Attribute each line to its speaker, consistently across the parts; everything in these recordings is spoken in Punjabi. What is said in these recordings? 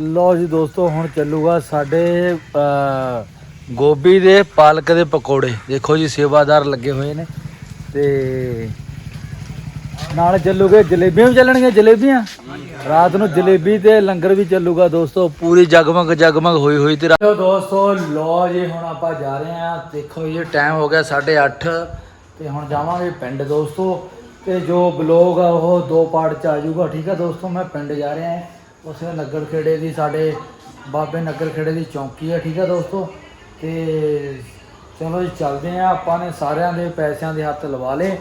Speaker 1: ਲਓ ਜੀ ਦੋਸਤੋ, ਹੁਣ ਚੱਲੂਗਾ ਸਾਡੇ ਗੋਭੀ ਦੇ ਪਾਲਕ ਦੇ ਪਕੌੜੇ। ਦੇਖੋ ਜੀ, ਸੇਵਾਦਾਰ ਲੱਗੇ ਹੋਏ ਨੇ। ਤੇ ਨਾਲ ਚੱਲੂਗੇ ਜਲੇਬੀਆਂ ਵੀ ਚੱਲਣਗੀਆਂ, ਜਲੇਬੀਆਂ? ਰਾਤ ਨੂੰ ਜਲੇਬੀ ਤੇ ਲੰਗਰ ਵੀ ਚੱਲੂਗਾ ਦੋਸਤੋ, ਪੂਰੀ ਜਗਮਗ ਜਗਮਗ ਹੋਈ ਹੋਈ ਤੇ ਰਾ- ਦੋਸਤੋ ਲੋ ਜੀ, ਹੁਣ ਆਪਾਂ ਜਾ ਰਹੇ ਹਾਂ। ਦੇਖੋ ਜੀ ਟਾਈਮ ਹੋ ਗਿਆ 8:30 ਤੇ ਹੁਣ ਜਾਵਾਂਗੇ ਪਿੰਡ ਦੋਸਤੋ। ਤੇ ਜੋ ਬਲੌਗ ਆ, ਉਹ ਦੋ ਪਾਰਟ ਚ ਆ ਜਾਊਗਾ। ਠੀਕ ਆ ਦੋਸਤੋ, ਮੈਂ ਪਿੰਡ ਜਾ ਰਿਹਾ ਹਾਂ। ਉਸੇ ਨਗਰ ਖੇੜੇ ਦੀ, ਸਾਡੇ ਬਾਬੇ ਨਗਰ ਖੇੜੇ ਦੀ ਚੌਂਕੀ ਆ, ਠੀਕ ਆ ਦੋਸਤੋ? ਤੇ ਚਲੋ ਜੀ, ਚੱਲਦੇ ਆ। ਆਪਾਂ ਨੇ ਸਾਰਿਆਂ ਦੇ ਪੈਸਿਆਂ ਦੇ ਹੱਥ ਲਵਾ ਲਏ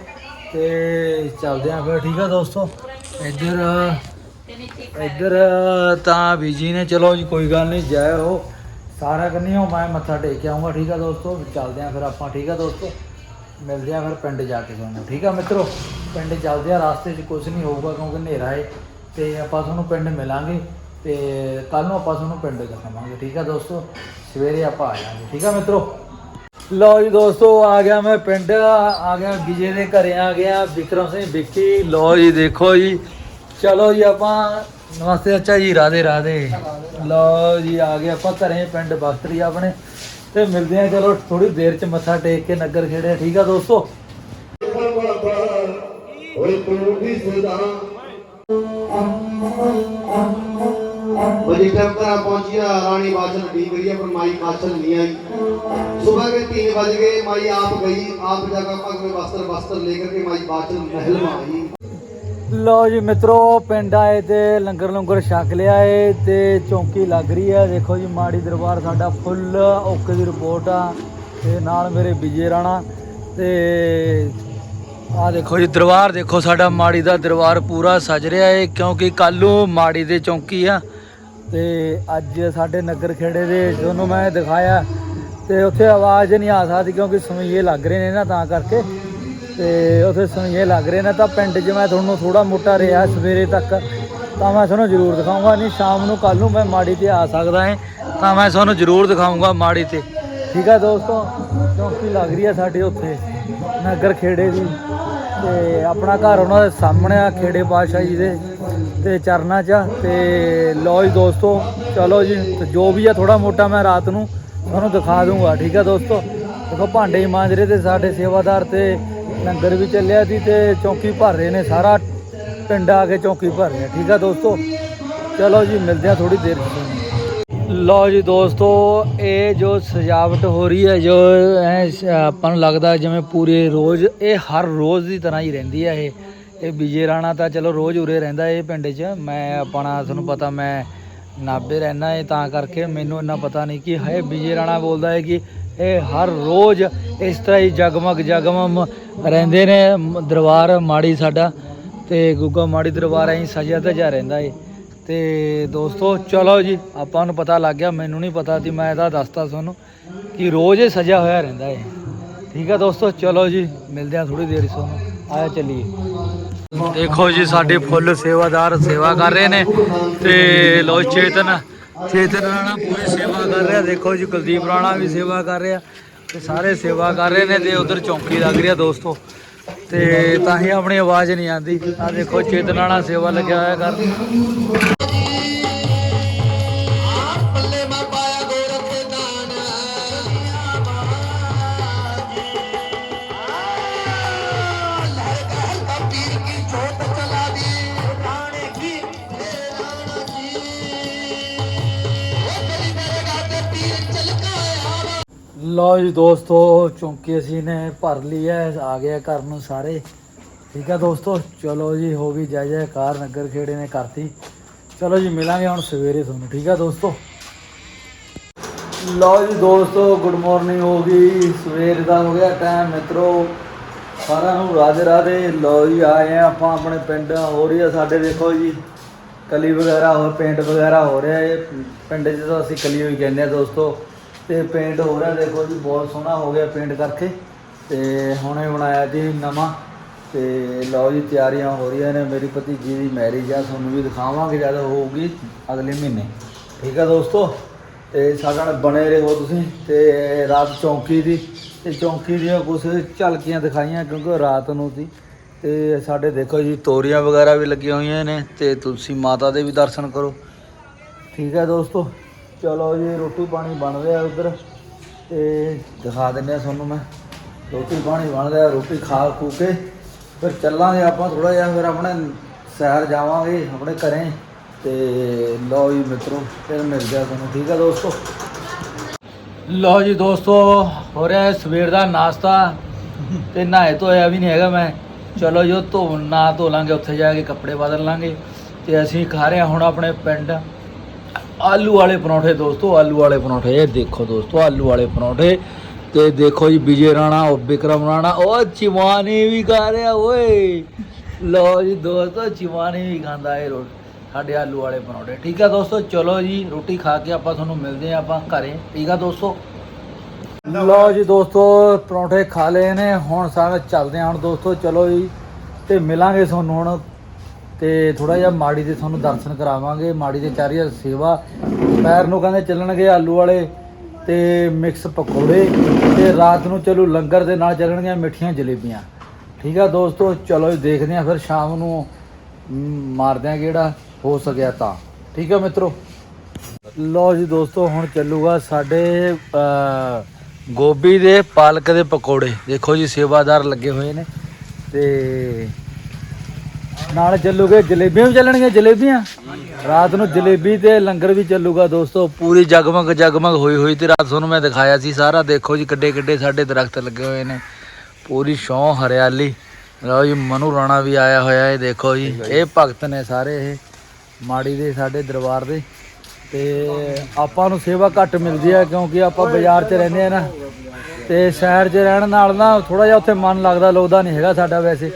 Speaker 1: ਤੇ ਚੱਲਦੇ ਆ ਫਿਰ, ਠੀਕ ਆ ਦੋਸਤੋ? ਇੱਧਰ ਇੱਧਰ ਤਾਂ ਬੀਜੀ ਨੇ, ਚਲੋ ਜੀ, ਕੋਈ ਗੱਲ ਨਹੀਂ, ਜੈ ਹੋ। ਸਾਰਾ ਕਰਨੀ ਹੋ, ਮੈਂ ਮੱਥਾ ਟੇਕ ਕੇ ਆਉਂਗਾ ਠੀਕ ਆ ਦੋਸਤੋ? ਚੱਲਦੇ ਆ ਫਿਰ ਆਪਾਂ, ਠੀਕ ਆ ਦੋਸਤੋ? ਮਿਲਦੇ ਆ ਫਿਰ ਪਿੰਡ ਜਾ ਕੇ ਤੁਹਾਨੂੰ, ਠੀਕ ਆ ਮਿੱਤਰੋ? ਪਿੰਡ ਚੱਲਦੇ ਆ, ਰਾਸਤੇ 'ਚ ਕੁਝ ਨਹੀਂ ਹੋਊਗਾ ਕਿਉਂਕਿ ਹਨੇਰਾ ਹੈ ਤੇ ਆਪਾਂ ਤੁਹਾਨੂੰ ਪਿੰਡ ਮਿਲਾਂਗੇ ਤੇ ਕੱਲ ਨੂੰ ਆਪਾਂ ਤੁਹਾਨੂੰ ਪਿੰਡ ਦਿਖਾਵਾਂਗੇ, ਠੀਕ ਆ ਦੋਸਤੋ? ਸਵੇਰੇ ਆਪਾਂ ਆ ਜਾਵਾਂਗੇ, ਠੀਕ ਆ ਮਿੱਤਰੋ? ਲਓ ਜੀ ਦੋਸਤੋ, ਆ ਗਿਆ ਮੈਂ ਪਿੰਡ, ਆ ਗਿਆ ਵਿਜੇ ਦੇ ਘਰੇ, ਆ ਗਿਆ ਵਿਕਰਮ ਸਿੰਘ ਵਿੱਕੀ। ਲਓ ਜੀ, ਦੇਖੋ ਜੀ। ਚਲੋ ਜੀ, ਆਪਾਂ ਨਮਸਤੇ ਅੱਛਾ ਜੀ, ਰਾਧੇ ਰਾਧੇ। ਲਓ ਜੀ, ਆ ਗਏ ਆਪਾਂ ਘਰੇ, ਪਿੰਡ ਬਖਤਰੀ ਆਪਣੇ। ਤੇ ਮਿਲਦੇ ਆ ਚਲੋ ਥੋੜੀ ਦੇਰ ਚ ਮੱਥਾ ਟੇਕ ਕੇ ਨਗਰ ਖੇੜੇ, ਠੀਕ ਆ ਦੋਸਤੋ?
Speaker 2: ਓਏ ਤੂੰ ਸਦਾ ਬਜੀ ਟਾਈਮ पर पहुंचिया रानी बादल ठीक गई है पर माई बादल नहीं आई सुबह के तीन बज गए माई आप गई आप जगह पग में वस्त्र वस्त्र लेकर के माई बादल महल में आई
Speaker 1: ਲਓ ਜੀ ਮਿੱਤਰੋ ਪਿੰਡ ਆਏ ਤੇ ਲੰਗਰ ਲੰਗਰ ਛਕ ਲਿਆ ਏ ਤੇ ਚੌਂਕੀ ਲੱਗ ਰਹੀ ਹੈ ਦੇਖੋ ਜੀ ਮਾੜੀ ਦਰਬਾਰ ਸਾਡਾ ਫੁੱਲ ਓਕੇ ਦੀ ਰਿਪੋਰਟ ਆ ਤੇ ਨਾਲ ਮੇਰੇ ਵਿਜੇ ਰਾਣਾ ਤੇ ਆ ਦੇਖੋ ਜੀ, ਦਰਬਾਰ ਦੇਖੋ, ਸਾਡਾ ਮਾੜੀ ਦਾ ਦਰਬਾਰ ਪੂਰਾ ਸਜ ਰਿਹਾ ਏ, ਕਿਉਂਕਿ ਕੱਲ ਨੂੰ ਮਾੜੀ ਦੇ ਚੌਂਕੀ ਆ। ਤੇ ਅੱਜ ਸਾਡੇ ਨਗਰ ਖੇੜੇ ਦੇ ਤੁਹਾਨੂੰ ਮੈਂ ਦਿਖਾਇਆ, ਤੇ ਉੱਥੇ ਆਵਾਜ਼ ਨਹੀਂ ਆ ਸਕਦੀ ਕਿਉਂਕਿ ਸਮਈਏ ਲੱਗ ਰਹੇ ਨੇ ਨਾ ਤਾਂ ਕਰਕੇ। ਤੇ ਉੱਥੇ ਸਮਈਏ ਲੱਗ ਰਹੇ ਨੇ, ਤਾਂ ਪਿੰਡ 'ਚ ਮੈਂ ਤੁਹਾਨੂੰ ਥੋੜਾ ਮੋਟਾ ਰਿਹਾ ਸਵੇਰੇ ਤੱਕ। ਤਾਂ ਮੈਂ ਤੁਹਾਨੂੰ ਜ਼ਰੂਰ ਦਿਖਾਊਂਗਾ, ਨਹੀਂ ਸ਼ਾਮ ਨੂੰ ਕੱਲ ਨੂੰ ਮੈਂ ਮਾੜੀ ਤੇ ਆ ਸਕਦਾ ਹਾਂ ਤਾਂ ਮੈਂ ਤੁਹਾਨੂੰ ਜ਼ਰੂਰ ਦਿਖਾਊਂਗਾ ਮਾੜੀ ਤੇ। ਠੀਕ ਹੈ ਦੋਸਤੋ, ਚੌਂਕੀ ਲੱਗ ਰਹੀ ਹੈ ਸਾਡੇ ਉੱਥੇ, ਨਗਰ ਖੇੜੇ ਦੀ। ਤੇ ਆਪਣਾ ਘਰ ਉਹਨਾਂ ਦੇ ਸਾਹਮਣੇ ਆ, ਖੇੜੇ ਪਾਤਸ਼ਾਹ ਜੀ ਦੇ ਤੇ ਚਰਨਾਂ 'ਚ ਆ। ਤੇ ਲਓ ਜੀ ਦੋਸਤੋ, ਚਲੋ ਜੀ ਜੋ ਵੀ ਆ ਥੋੜਾ ਮੋਟਾ ਮੈਂ ਰਾਤ ਨੂੰ ਤੁਹਾਨੂੰ ਦਿਖਾ ਦੂੰਗਾ ਠੀਕ ਆ ਦੋਸਤੋ ਦੇਖੋ ਭਾਂਡੇ ਹੀ ਮਾਂਜ ਰਹੇ ਤੇ ਸਾਡੇ ਸੇਵਾਦਾਰ ਤੇ ਲੰਗਰ ਵੀ ਚੱਲਿਆ ਸੀ ਤੇ ਚੌਂਕੀ ਭਰ ਰਹੇ ਨੇ, ਸਾਰਾ ਪਿੰਡ ਆ ਕੇ ਚੌਂਕੀ ਭਰ ਰਿਹਾ ਠੀਕ ਆ ਦੋਸਤੋ ਚਲੋ ਜੀ, ਮਿਲਦੇ ਆ ਥੋੜੀ ਦੇਰ ਚ ਲਓ ਜੀ ਦੋਸਤੋ, ਇਹ ਜੋ ਸਜਾਵਟ ਹੋ ਰਹੀ ਹੈ, ਜੋ ਆਪਾਂ ਨੂੰ ਲੱਗਦਾ ਜਿਵੇਂ ਪੂਰੇ ਰੋਜ਼, ਇਹ ਹਰ ਰੋਜ਼ ਦੀ ਤਰ੍ਹਾਂ ਹੀ ਰਹਿੰਦੀ ਹੈ ਇਹ। ਇਹ ਵਿਜੇ ਰਾਣਾ ਤਾਂ ਚਲੋ ਰੋਜ਼ ਉਰੇ ਰਹਿੰਦਾ ਇਹ ਪਿੰਡ 'ਚ। ਮੈਂ ਆਪਣਾ, ਤੁਹਾਨੂੰ ਪਤਾ ਮੈਂ ਨਾਭੇ ਰਹਿਣਾ ਹੈ ਤਾਂ ਕਰਕੇ ਮੈਨੂੰ ਇੰਨਾ ਪਤਾ ਨਹੀਂ ਕਿ ਹੈ ਵਿਜੇ ਰਾਣਾ ਬੋਲਦਾ ਹੈ ਕਿ ਇਹ ਹਰ ਰੋਜ਼ ਇਸ ਤਰ੍ਹਾਂ ਹੀ ਜਗਮਗ ਜਗਮਮ ਰਹਿੰਦੇ ਨੇ। ਦਰਬਾਰ ਮਾੜੀ ਸਾਡਾ ਤੇ ਗੁੱਗਾ ਮਾੜੀ ਦਰਬਾਰ ਐਂ ਸਜਿਆ ਧਜਿਆ ਰਹਿੰਦਾ ਏ। ਤੇ ਦੋਸਤੋ, ਚਲੋ ਜੀ, ਆਪਾਂ ਨੂੰ ਪਤਾ ਲੱਗ ਗਿਆ, ਮੈਨੂੰ ਨਹੀਂ ਪਤਾ ਸੀ, ਮੈਂ ਇਹਦਾ ਦੱਸਤਾ ਤੁਹਾਨੂੰ ਕਿ ਰੋਜ਼ ਇਹ ਸਜਿਆ ਹੋਇਆ ਰਹਿੰਦਾ ਏ ਠੀਕ ਹੈ ਦੋਸਤੋ, ਚਲੋ ਜੀ, ਮਿਲਦੇ ਆ ਥੋੜੀ ਦੇਰ ਸੋਨੂੰ। ਆਇਆ ਚੱਲੀਏ। ਦੇਖੋ ਜੀ, ਸਾਡੇ ਫੁੱਲ ਸੇਵਾਦਾਰ ਸੇਵਾ ਕਰ ਰਹੇ ਨੇ ਤੇ ਲੋ ਚੇਤਨ ਚੇਤਨ ਰਾਣਾ ਪੂਰੀ ਸੇਵਾ ਕਰ ਰਿਹਾ। ਦੇਖੋ ਜੀ, ਕੁਲਦੀਪ ਰਾਣਾ ਵੀ ਸੇਵਾ ਕਰ ਰਿਹਾ ਤੇ ਸਾਰੇ ਸੇਵਾ ਕਰ ਰਹੇ ਨੇ ਤੇ ਉਧਰ ਚੌਂਕੀ ਲੱਗ ਰਹੀ ਆ ਦੋਸਤੋ। ਤੇ ਤਾਂ ਹੀ ਆਪਣੀ ਆਵਾਜ਼ ਨਹੀਂ ਆਉਂਦੀ। ਆ ਦੇਖੋ, ਚੇਤਨ ਰਾਣਾ ਸੇਵਾ ਲੱਗਿਆ ਹੋਇਆ ਕਰ ਲਓ ਜੀ ਦੋਸਤੋ, ਚੌਂਕੀ ਅਸੀਂ ਨੇ ਭਰ ਲਈ ਹੈ, ਆ ਗਿਆ ਘਰ ਨੂੰ ਸਾਰੇ। ਠੀਕ ਹੈ ਦੋਸਤੋ, ਚਲੋ ਜੀ, ਹੋ ਗਈ ਜੈ ਕਾਰ, ਨਗਰ ਖੇੜੇ ਨੇ ਕਰਤੀ। ਚਲੋ ਜੀ, ਮਿਲਾਂਗੇ ਹੁਣ ਸਵੇਰੇ ਤੁਹਾਨੂੰ, ਠੀਕ ਹੈ ਦੋਸਤੋ? ਲਓ ਜੀ ਦੋਸਤੋ ਗੁੱਡ ਮਾਰਨਿੰਗ ਹੋ ਗਈ। ਸਵੇਰ ਦਾ ਹੋ ਗਿਆ ਟਾਈਮ ਮਿੱਤਰੋ। ਸਾਰਿਆਂ ਨੂੰ ਰਾਧੇ ਰਾਧੇ। ਲਓ ਜੀ, ਆਏ ਆ ਆਪਾਂ ਆਪਣੇ ਪਿੰਡ ਹੋ ਰਹੀ ਆ ਸਾਡੇ, ਦੇਖੋ ਜੀ। ਕਲੀ ਵਗੈਰਾ ਹੋ ਪੇਂਟ ਵਗੈਰਾ ਹੋ ਰਿਹਾ ਹੈ ਪਿੰਡ 'ਚ ਤਾਂ ਅਸੀਂ ਕਲੀ ਹੋਈ ਕਹਿੰਦੇ ਆ ਦੋਸਤੋ। ਤੇ ਪੇਂਟ ਹੋ ਰਿਹਾ ਦੇਖੋ ਜੀ, ਬਹੁਤ ਸੋਹਣਾ ਹੋ ਗਿਆ ਪੇਂਟ ਕਰਕੇ। ਤੇ ਹੁਣੇ ਬਣਾਇਆ ਜੀ ਨਵਾਂ, ਤੇ ਲਓ ਜੀ, ਤਿਆਰੀਆਂ ਹੋ ਰਹੀਆਂ ਨੇ। ਮੇਰੀ ਭਤੀਜੀ ਦੀ ਮੈਰਿਜ ਆ, ਤੁਹਾਨੂੰ ਵੀ ਦਿਖਾਵਾਂਗੇ ਜਦ ਹੋਊਗੀ ਅਗਲੇ ਮਹੀਨੇ। ਠੀਕ ਆ ਦੋਸਤੋ? ਤੇ ਸਾਡੇ ਨਾਲ ਬਣੇ ਰਹੋ ਤੁਸੀਂ, ਤੇ ਰਾਤ ਚੌਂਕੀ ਦੀ, ਤੇ ਚੌਂਕੀ ਦੀਆਂ ਕੁਝ ਝਲਕੀਆਂ ਦਿਖਾਈਆਂ, ਕਿਉਂਕਿ ਰਾਤ ਨੂੰ ਸੀ। ਤੇ ਸਾਡੇ ਦੇਖੋ ਜੀ, ਤੋਰੀਆਂ ਵਗੈਰਾ ਵੀ ਲੱਗੀਆਂ ਹੋਈਆਂ ਨੇ, ਤੇ ਤੁਲਸੀ ਮਾਤਾ ਦੇ ਵੀ ਦਰਸ਼ਨ ਕਰੋ। ਠੀਕ ਹੈ ਦੋਸਤੋ? ਚਲੋ ਜੀ, ਰੋਟੀ ਪਾਣੀ ਬਣ ਰਿਹਾ ਉਧਰ। ਤੇ ਦਿਖਾ ਦਿੰਦੇ ਆ ਤੁਹਾਨੂੰ ਮੈਂ। ਰੋਟੀ ਪਾਣੀ ਬਣ ਰਿਹਾ, ਰੋਟੀ ਖਾ ਖੂ ਕੇ। ਫਿਰ ਚੱਲਾਂਗੇ ਆਪਾਂ ਥੋੜਾ ਜਿਹਾ, ਫਿਰ ਆਪਣੇ ਸੈਰ ਜਾਵਾਂਗੇ, ਆਪਣੇ ਘਰੇ। ਤੇ ਲਓ ਜੀ ਮਿੱਤਰੋ, ਫਿਰ ਮਿਲਦੇ ਆ ਤੁਹਾਨੂੰ। ਠੀਕ ਹੈ ਦੋਸਤੋ? ਲਓ ਜੀ ਦੋਸਤੋ, ਹੋ ਰਿਹਾ ਸਵੇਰ ਦਾ ਨਾਸ਼ਤਾ। ਤੇ ਨਹਾਏ ਧੋਇਆ ਵੀ ਨਹੀਂ ਹੈਗਾ ਮੈਂ। ਚਲੋ ਜੋ ਧੋ ਨਾ ਧੋ ਲਾਂਗੇ, ਉੱਥੇ ਜਾ ਕੇ ਕੱਪੜੇ ਬਦਲ ਲਾਂਗੇ। ਤੇ ਅਸੀਂ ਖਾ ਰਹੇ ਹਾਂ ਹੁਣ ਆਪਣੇ ਪਿੰਡ। ਆਲੂ ਵਾਲੇ ਪਰੌਂਠੇ ਦੋਸਤੋ, ਆਲੂ ਵਾਲੇ ਪਰੌਂਠੇ, ਇਹ ਦੇਖੋ ਦੋਸਤੋ, ਆਲੂ ਵਾਲੇ ਪਰੌਂਠੇ। ਤੇ ਦੇਖੋ ਜੀ, ਵਿਜੇ ਰਾਣਾ, ਉਹ ਵਿਕਰਮ ਰਾਣਾ, ਉਹ ਚਿਵਾਨੀ ਵੀ ਖਾ ਰਿਹਾ, ਓਏ। ਲਓ ਜੀ ਦੋਸਤੋ, ਚਿਵਾਨੀ ਵੀ ਖਾਂਦਾ ਇਹ ਰੋਟੀ ਸਾਡੇ ਆਲੂ ਵਾਲੇ ਪਰੌਂਠੇ। ਠੀਕ ਆ ਦੋਸਤੋ, ਚਲੋ ਜੀ, ਰੋਟੀ ਖਾ ਕੇ ਆਪਾਂ ਤੁਹਾਨੂੰ ਮਿਲਦੇ ਆ ਆਪਾਂ ਘਰੇ। ਠੀਕ ਆ ਦੋਸਤੋ? ਲਓ ਜੀ ਦੋਸਤੋ, ਪਰੌਂਠੇ ਖਾ ਲਏ ਨੇ, ਹੁਣ ਸਾਰੇ ਚੱਲਦੇ ਹਾਂ ਹੁਣ ਦੋਸਤੋ, ਚਲੋ ਜੀ। ਤੇ ਮਿਲਾਂਗੇ ਤੁਹਾਨੂੰ ਹੁਣ ਤੇ ਥੋੜਾ ਜਿਹਾ ਮਾੜੀ ਦੇ ਤੁਹਾਨੂੰ ਦਰਸ਼ਨ ਕਰਾਵਾਂਗੇ, ਮਾੜੀ ਦੇ ਚਾਰੀ ਹਜ਼ਾਰ ਸੇਵਾ। ਪੈਰ ਨੂੰ ਕਹਿੰਦੇ ਚੱਲਣਗੇ ਆਲੂ ਵਾਲੇ ਤੇ ਮਿਕਸ ਪਕੌੜੇ ਤੇ ਰਾਤ ਨੂੰ ਚਲੋ ਲੰਗਰ ਦੇ ਨਾਲ ਚੱਲਣਗੀਆਂ ਮਿੱਠੀਆਂ ਜਲੇਬੀਆਂ। ਠੀਕ ਆ ਦੋਸਤੋ, ਚਲੋ ਜੀ, ਦੇਖਦੇ ਆ ਫਿਰ ਸ਼ਾਮ ਨੂੰ ਮਾਰਦੇ ਆ ਕਿਹੜਾ ਹੋ ਸਕਿਆ ਤਾਂ। ਠੀਕ ਆ ਮਿੱਤਰੋ? ਲਓ ਜੀ ਦੋਸਤੋ, ਹੁਣ ਚੱਲੂਗਾ ਸਾਡੇ ਗੋਭੀ ਦੇ ਪਾਲਕ ਦੇ ਪਕੌੜੇ। ਦੇਖੋ ਜੀ, ਸੇਵਾਦਾਰ ਲੱਗੇ ਹੋਏ ਨੇ ਤੇ ਨਾਲ ਚੱਲੂਗੇ ਜਲੇਬੀਆਂ ਵੀ ਚੱਲਣਗੀਆਂ, ਜਲੇਬੀਆਂ। ਰਾਤ ਨੂੰ ਜਲੇਬੀ ਤੇ ਲੰਗਰ ਵੀ ਚੱਲੂਗਾ ਦੋਸਤੋ, ਪੂਰੀ ਜਗਮਗ ਜਗਮਗ ਹੋਈ ਹੋਈ ਤੇ ਰਾਤ ਤੁਹਾਨੂੰ ਮੈਂ ਦਿਖਾਇਆ ਸੀ, ਸਾਰਾ ਦੇਖੋ ਜੀ ਕਿੱਡੇ ਕਿੱਡੇ ਸਾਡੇ ਦਰਖਤ ਲੱਗੇ ਹੋਏ ਨੇ। ਪੂਰੀ ਛਾਂ ਹਰਿਆਲੀ। ਲਓ ਜੀ, ਮਨੂ ਰਾਣਾ ਵੀ ਆਇਆ ਹੋਇਆ ਹੈ ਦੇਖੋ ਜੀ, ਇਹ ਭਗਤ ਨੇ ਸਾਰੇ ਇਹ ਮਾੜੀ ਦੇ, ਸਾਡੇ ਦਰਬਾਰ ਦੇ। ਤੇ ਆਪਾਂ ਨੂੰ ਸੇਵਾ ਘੱਟ ਮਿਲਦੀ ਹੈ ਕਿਉਂਕਿ ਆਪਾਂ ਬਾਜ਼ਾਰ 'ਚ ਰਹਿੰਦੇ ਆ ਨਾ। ਤੇ ਸ਼ਹਿਰ 'ਚ ਰਹਿਣ ਨਾਲ ਨਾ ਥੋੜਾ ਜਿਹਾ ਉੱਥੇ ਮਨ ਲੱਗਦਾ ਲੋਦਾ ਨਹੀਂ ਹੈਗਾ ਸਾਡਾ ਵੈਸੇ।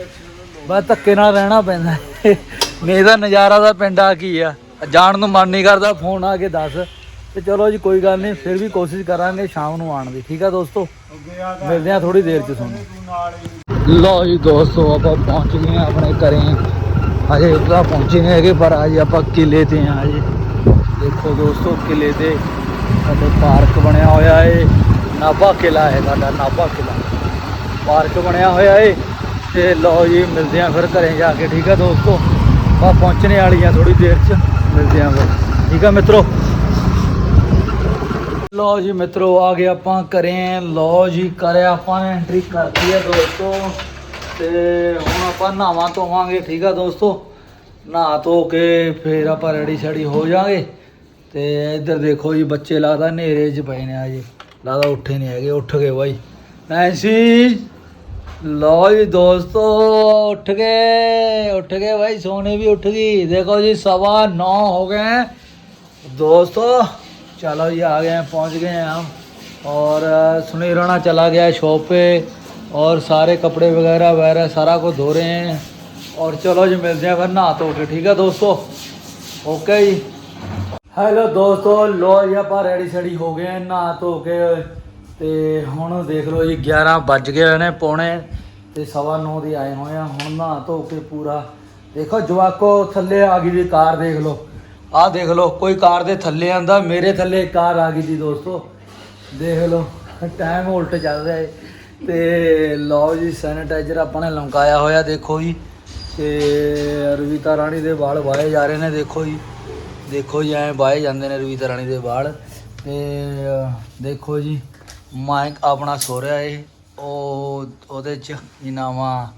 Speaker 1: ਬਸ ਧੱਕੇ ਨਾਲ ਰਹਿਣਾ ਪੈਂਦਾ ਹੈ। ਨਹੀਂ ਤਾਂ ਨਜ਼ਾਰਾ ਦਾ ਪਿੰਡ ਆ ਕੀ ਆ। ਜਾਣ ਨੂੰ ਮਨ ਨਹੀਂ ਕਰਦਾ ਫੋਨ ਆ ਕੇ ਦੱਸ। ਤੇ ਚਲੋ ਜੀ, ਕੋਈ ਗੱਲ ਨਹੀਂ, ਫਿਰ ਵੀ ਕੋਸ਼ਿਸ਼ ਕਰਾਂਗੇ ਸ਼ਾਮ ਨੂੰ ਆਉਣ ਦੀ। ਠੀਕ ਆ ਦੋਸਤੋ? ਮਿਲਦੇ ਆ ਥੋੜੀ ਦੇਰ 'ਚ ਤੁਹਾਨੂੰ। ਲਓ ਜੀ ਦੋਸਤੋ, ਆਪਾਂ ਪਹੁੰਚ ਗਏ ਆ ਆਪਣੇ ਘਰੇ। ਅਜੇ ਉੱਦਾਂ ਪਹੁੰਚੇ ਨਹੀਂ ਹੈਗੇ, ਪਰ ਅੱਜ ਆਪਾਂ ਕਿਲੇ ਤੇ ਆ ਅਜੇ ਦੇਖੋ ਦੋਸਤੋ ਕਿਲੇ ਤੇ ਸਾਡੇ ਪਾਰਕ ਬਣਿਆ ਹੋਇਆ ਏ। ਨਾਭਾ ਕਿਲਾ ਹੈ ਸਾਡਾ, ਨਾਭਾ ਕਿਲਾ ਪਾਰਕ ਬਣਿਆ ਹੋਇਆ ਏ। ਤੇ ਲਓ ਜੀ, ਮਿਲਦੇ ਆ ਫਿਰ ਘਰੇ ਜਾ ਕੇ, ਠੀਕ ਆ ਦੋਸਤੋ? ਬਾ ਪਹੁੰਚਣੇ ਵਾਲੀ ਆ ਥੋੜੀ ਦੇਰ ਚ, ਮਿਲਦੇ ਆ ਫਿਰ। ਠੀਕ ਆ ਮਿੱਤਰੋ? ਲਓ ਜੀ ਮਿੱਤਰੋ, ਆ ਗਏ ਆਪਾਂ ਘਰੇ। ਲਓ ਜੀ ਕਰਿਆ ਆਪਾਂ ਨੇ ਐਂਟਰੀ ਕਰਤੀ ਆ ਦੋਸਤੋ। ਤੇ ਹੁਣ ਆਪਾਂ ਨਹਾਵਾਂ ਧੋਵਾਂਗੇ, ਠੀਕ ਆ ਦੋਸਤੋ? ਨਹਾ ਧੋ ਕੇ ਫੇਰ ਆਪਾਂ ਰੈਡੀ ਸ਼ੈਡੀ ਹੋ ਜਾਾਂਗੇ ਤੇ ਇੱਧਰ ਦੇਖੋ ਜੀ, ਬੱਚੇ ਲੱਗਦਾ ਹਨੇਰੇ 'ਚ ਪਏ ਨੇ ਆ ਜੀ। ਲੱਗਦਾ ਉੱਠੇ ਨਹੀਂ ਹੈਗੇ, ਉੱਠ ਗਏ ਬਾਈ। ਨੈਂਸੀ लो जी दोस्तों, उठ गए उठ गए भाई, सोने भी उठ गई। देखो जी, सवा नौ हो गए हैं। दोस्तों, चलो जी, आ गए हैं, पहुँच गए हैं हम। और सुनील राणा चला गया है शॉप पे, और सारे कपड़े वगैरह वगैरह सारा को धो रहे हैं। और चलो जी, मिलते हैं फिर ना तो उठे ठीक है दोस्तों? ओके जी। हेलो दोस्तों, लो जी आप रेडी सेडी हो गए हैं ना तो के। ਤੇ ਹੁਣ ਦੇਖ ਲਓ ਜੀ 11 ਵੱਜ ਗਏ ਹੋਏ ਨੇ ਪੌਣੇ ਤੇ ਸਵਾ 9 ਦੇ ਆਏ ਹੋਏ ਆ। ਹੁਣ ਨਹਾ ਧੋ ਕੇ ਪੂਰਾ। ਦੇਖੋ ਜਵਾਕੋ, ਥੱਲੇ ਆ ਗਈ ਜੀ ਕਾਰ ਦੇਖ ਲਓ। ਆਹ ਦੇਖ ਲਓ, ਕੋਈ ਕਾਰ ਦੇ ਥੱਲੇ ਆਂਦਾ, ਮੇਰੇ ਥੱਲੇ ਕਾਰ ਆ ਗਈ ਜੀ ਦੋਸਤੋ। ਦੇਖ ਲਓ ਟਾਈਮ ਉਲਟ ਚੱਲ ਰਿਹਾ ਏ। ਤੇ ਲਓ ਜੀ ਸੈਨੀਟਾਈਜ਼ਰ ਆਪਾਂ ਨੇ ਲਮਕਾਇਆ ਹੋਇਆ ਦੇਖੋ ਜੀ। ਤੇ ਰਵੀਤਾ ਰਾਣੀ ਦੇ ਵਾਲ ਵਾਏ ਜਾ ਰਹੇ ਨੇ ਦੇਖੋ ਜੀ। ਦੇਖੋ ਜੀ, ਐਂ ਵਾਏ ਜਾਂਦੇ ਨੇ ਰਵੀਤਾ ਰਾਣੀ ਦੇ ਵਾਲ। ਤੇ ਦੇਖੋ ਜੀ ਮਾਈਕ ਆਪਣਾ ਸੋ ਰਿਹਾ ਏ। ਉਹ ਉਹਦੇ ਚ ਇਨਾਵਾ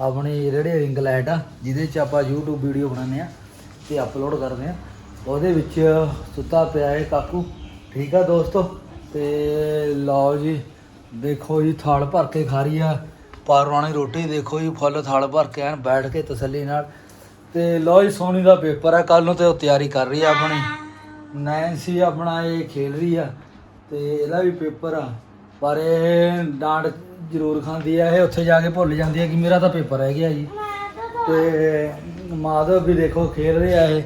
Speaker 1: ਆਪਣੀ ਜਿਹੜੇ ਰਿੰਗ ਲਾਈਟ ਆ ਜਿਹਦੇ ਚ ਆਪਾਂ YouTube ਵੀਡੀਓ ਬਣਾਉਂਦੇ ਆ ਤੇ ਅਪਲੋਡ ਕਰਦੇ ਆ। ਉਹਦੇ ਵਿੱਚ ਸੁੱਤਾ ਪਿਆ ਏ ਕਾਕੂ। ਠੀਕ ਆ ਦੋਸਤੋ? ਤੇ ਲਓ ਜੀ ਦੇਖੋ ਜੀ ਥਾਲ ਭਰ ਕੇ ਖਾ ਰਹੀ ਆ। ਪਾਰਵਾਣੀ ਰੋਟੀ ਦੇਖੋ ਜੀ ਫੁੱਲ ਥਾਲ ਭਰ ਕੇ ਐਨ ਬੈਠ ਕੇ ਤਸੱਲੀ ਨਾਲ। ਤੇ ਲਓ ਜੀ ਸੋਨੀ ਦਾ ਪੇਪਰ ਆ ਕੱਲ ਨੂੰ ਤੇ ਉਹ ਤਿਆਰੀ ਕਰ ਰਹੀ ਆ ਆਪਣੀ। ਨੈਂਸੀ ਆਪਣਾ ਇਹ ਖੇਲ ਰਹੀ ਆ। ਤੇ ਇਹਦਾ ਵੀ ਪੇਪਰ ਆ। ਪਰ ਇਹ ਡਾਂਟ ਜ਼ਰੂਰ ਖਾਂਦੀ ਆ। ਇਹ ਉੱਥੇ ਜਾ ਕੇ ਭੁੱਲ ਜਾਂਦੀ ਆ ਕਿ ਮੇਰਾ ਤਾਂ ਪੇਪਰ ਰਹਿ ਗਿਆ ਜੀ। ਤੇ ਮਾਧਵ ਵੀ ਦੇਖੋ ਖੇਲ ਰਿਹਾ ਇਹ।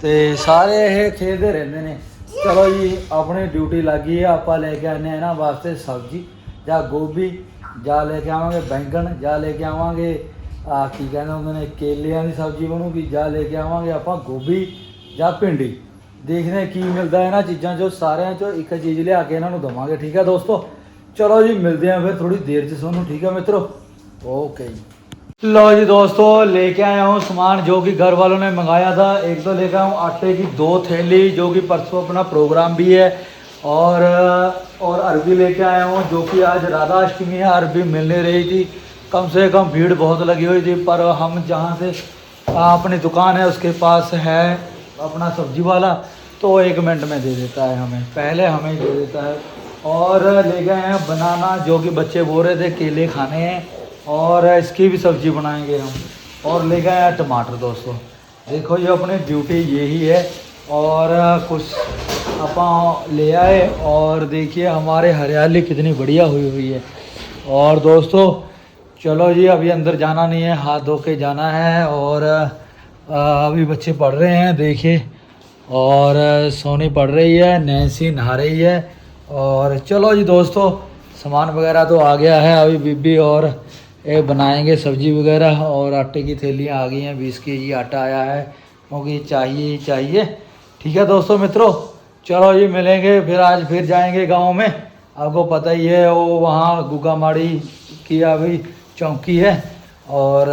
Speaker 1: ਤੇ ਸਾਰੇ ਇਹ ਖੇਡਦੇ ਰਹਿੰਦੇ ਨੇ। ਚਲੋ ਜੀ, ਆਪਣੀ ਡਿਊਟੀ ਲੱਗੀ ਆ। ਆਪਾਂ ਲੈ ਕੇ ਆਨੇ ਇਹਨਾਂ ਵਾਸਤੇ ਸਬਜ਼ੀ ਜਾਂ ਗੋਭੀ, ਜਾਂ ਲੈ ਕੇ ਆਵਾਂਗੇ ਬੈਂਗਣ, ਜਾਂ ਲੈ ਕੇ ਆਵਾਂਗੇ ਆ ਕੀ ਕਹਿੰਦੇ ਹੁੰਦੇ ਨੇ, ਕੇਲਿਆਂ ਦੀ ਸਬਜ਼ੀ ਬਣੂਗੀ, ਜਾਂ ਲੈ ਕੇ ਆਵਾਂਗੇ ਆਪਾਂ ਗੋਭੀ ਜਾਂ ਭਿੰਡੀ। ਦੇਖਦੇ ਹਾਂ ਕੀ ਮਿਲਦਾ ਇਹਨਾਂ ਚੀਜ਼ਾਂ ਚੋਂ ਸਾਰਿਆਂ ਚੋਂ ਇੱਕ ਚੀਜ਼ ਲਿਆ ਕੇ ਇਹਨਾਂ ਨੂੰ ਦਵਾਂਗੇ ਠੀਕ ਹੈ ਦੋਸਤੋ ਚਲੋ ਜੀ ਮਿਲਦੇ ਆਂ ਫਿਰ ਥੋੜੀ ਦੇਰ ਚ ਤੁਹਾਨੂੰ ਠੀਕ ਹੈ ਮਿੱਤਰੋ ਓਕੇ ਜੀ लो जी दोस्तों लेके आया हूँ सामान जो कि घर वालों ने मंगाया था एक तो लेके आया हूँ आटे की दो थैली जो कि परसों अपना प्रोग्राम भी है और और अरबी लेके आया हूँ जो कि आज राधा अष्टमी है अरबी मिल नहीं रही थी कम से कम भीड़ बहुत लगी हुई थी पर हम जहाँ से आ, अपनी दुकान है उसके पास है अपना सब्जी वाला तो एक मिनट में दे देता है हमें, पहले हमें दे देता है। और ले गए हैं बनाना, जो कि बच्चे बोल रहे थे, केले खाने हैं, और इसकी भी सब्ज़ी बनाएँगे हम। और ले गए हैं टमाटर, दोस्तों। देखो, ये अपनी ड्यूटी यही है। और कुछ ਆਪਾਂ ले आए, और देखिए, हमारे हरियाली कितनी बढ़िया हुई हुई है। और दोस्तों, चलो जी, अभी अंदर जाना नहीं है, हाथ धो के जाना है। और अभी बच्चे पढ़ रहे हैं, देखिए। और सोनी पढ़ रही है, नैन्सी नहा रही है। और चलो जी दोस्तों, सामान वगैरह तो आ गया है। अभी बीबी और ये बनाएँगे सब्ज़ी वगैरह और आटे की थैलियाँ आ गई हैं। बीस के जी आटा आया है। क्योंकि चाहिए ही चाहिए। ठीक है दोस्तों, मित्रों, चलो जी मिलेंगे। फिर आज फिर जाएँगे गाँव में। आपको पता ही है, वो वहाँ गुगामाड़ी की अभी चौकी है। और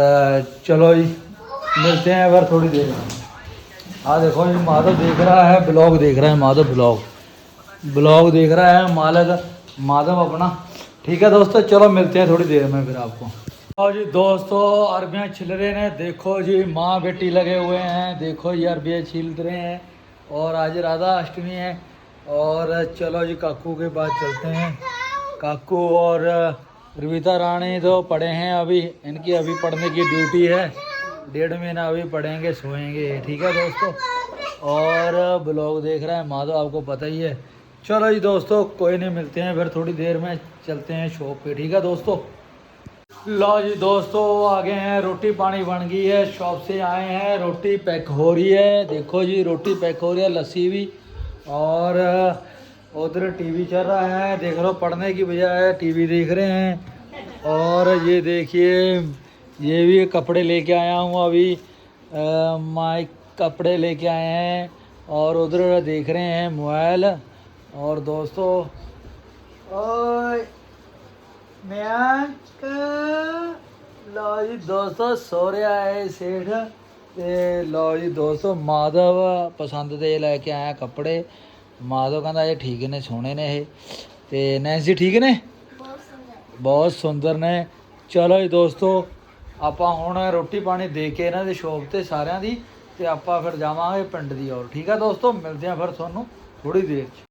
Speaker 1: चलो जी, मिलते हैं अगर थोड़ी देर में। हाँ देखो, ये माधव देख रहा है, ब्लॉग देख रहा है माधव, ब्लॉग। ब्लॉग देख रहा है मालक, माधव अपना। ठीक है दोस्तों, चलो मिलते हैं थोड़ी देर में फिर आपको। और जी दोस्तों, अरबियाँ छिल रहे हैं। देखो जी, माँ बेटी लगे हुए हैं। देखो ये अरबियाँ छिल रहे हैं। और आज राधा अष्टमी है। और चलो जी, काकू के पास चलते हैं। काकू और रविता रानी तो पढ़े हैं अभी। इनकी अभी पढ़ने की ड्यूटी है। डेढ़ महीना अभी पढ़ेंगे, सोएँगे, ठीक है दोस्तों? और ब्लॉग देख रहा है माधव, आपको पता ही है। चलो जी दोस्तों, कोई नहीं, मिलते हैं फिर थोड़ी देर में, चलते हैं शॉप पे, ठीक है दोस्तों? लो जी दोस्तों आ गए हैं, रोटी पानी बन गई है, शॉप से आए हैं, रोटी पैक हो रही है। देखो जी, रोटी पैक हो रही है, लस्सी भी, और उधर टीवी चल रहा है, देख लो पढ़ने की बजाय टीवी देख रहे हैं। और ये देखिए ये भी कपड़े लेके आया हूँ अभी अ, माइक कपड़े लेके आए हैं और उधर देख रहे हैं मोबाइल और दोस्तों ओए ਮਿਆਂਕ ਲਓ ਜੀ ਦੋਸਤੋ ਸੋਹਰੇ ਆਏ ਸੇਠ ਤੇ ਲਓ ਜੀ ਦੋਸਤੋ ਮਾਧਵ ਪਸੰਦ ਦੇ ਲੈ ਕੇ ਆਇਆ ਕੱਪੜੇ ਮਾਧਵ ਕਹਿੰਦਾ ਇਹ ਠੀਕ ਨੇ ਸੋਹਣੇ ਨੇ ਇਹ ਤੇ ਨੈਂਸੀ ਠੀਕ ਨੇ ਬਹੁਤ ਸੁੰਦਰ ਨੇ ਚਲੋ ਜੀ ਦੋਸਤੋ ਆਪਾਂ ਹੁਣ ਰੋਟੀ ਪਾਣੀ ਦੇ ਕੇ ਇਹਨਾਂ ਦੇ ਸ਼ੌਪ ਤੇ ਸਾਰਿਆਂ ਦੀ ਤੇ ਆਪਾਂ ਫਿਰ ਜਾਵਾਂਗੇ ਪਿੰਡ ਦੀ ਔਰ। ਠੀਕ ਆ ਦੋਸਤੋ, ਮਿਲਦੇ ਆ ਫਿਰ ਤੁਹਾਨੂੰ ਥੋੜੀ ਦੇਰ ਚ।